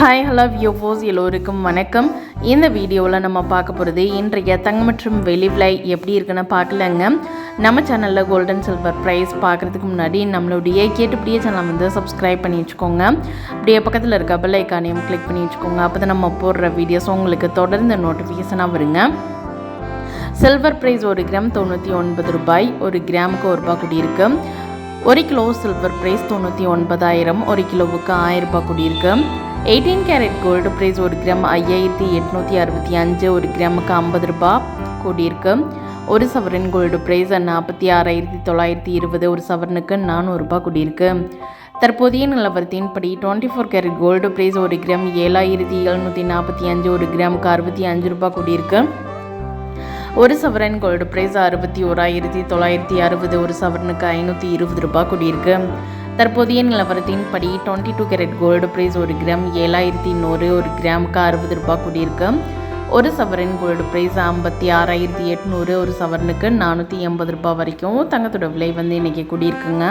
Hi hello வியூவோஸ் எல்லோருக்கும் வணக்கம். இந்த வீடியோவில் நம்ம பார்க்க போகிறது இன்றைய தங்கம் மற்றும் வெளி விலை எப்படி இருக்குன்னு பார்க்கலங்க. நம்ம சேனலில் கோல்டன் சில்வர் ப்ரைஸ் பார்க்குறதுக்கு முன்னாடி நம்மளுடைய கேட்டுப்படியே சேனலை வந்து சப்ஸ்கிரைப் பண்ணி வச்சுக்கோங்க. அப்படியே பக்கத்தில் இருக்க பெல் ஐக்கானையும் கிளிக் பண்ணி வச்சுக்கோங்க. அப்போ தான் நம்ம போடுற வீடியோஸ் உங்களுக்கு தொடர்ந்து நோட்டிஃபிகேஷனாக வருங்க. சில்வர் ப்ரைஸ் ஒரு கிராம் தொண்ணூற்றி ஒன்பது ரூபாய். ஒரு கிராமுக்கு ஒரு ரூபாய் கூடியிருக்கு. ஒரு கிலோ சில்வர் ப்ரைஸ் தொண்ணூற்றி ஒன்பதாயிரம். ஒரு கிலோவுக்கு ஆயிரம் ரூபாய் கூடியிருக்கு. எயிட்டீன் கேரட் கோல்டு ப்ரைஸ் ஒரு கிராம் ஐயாயிரத்தி எட்நூற்றி அறுபத்தி அஞ்சு ஒரு கிராமுக்கு ஐம்பது ரூபாய் கூடியிருக்கு. ஒரு சவரன் கோல்டு ப்ரைஸ் நாற்பத்தி ஆறாயிரத்தி தொள்ளாயிரத்தி இருபது ஒரு சவரனுக்கு நானூறுரூபா கூடியிருக்கு. தற்போதைய நிலவரத்தின்படி twenty four carat gold price ஒரு கிராம் ஏழாயிரத்தி எழுநூற்றி நாற்பத்தி அஞ்சு ஒரு கிராமுக்கு அறுபத்தி அஞ்சு ரூபா கூடியிருக்கு. ஒரு சவரன் கோல்டு ப்ரைஸ் அறுபத்தி ஓராயிரத்தி தொள்ளாயிரத்தி அறுபது ஒரு சவரனுக்கு ஐநூற்றி இருபது ரூபாய் கூடியிருக்கு. தற்போதைய நிலவரத்தின்படி twenty two carat gold price ஒரு கிராம் ஏழாயிரத்தி நூறு ஒரு கிராமுக்கு அறுபது ரூபாய் கூடியிருக்கு. ஒரு சவரன் கோல்டு ப்ரைஸ் ஐம்பத்தி ஆறாயிரத்தி எட்நூறு ஒரு சவரனுக்கு நானூற்றி எண்பது ரூபாய் வரைக்கும் தங்கத்தோட விலை வந்து இன்றைக்கி கூடியிருக்குங்க.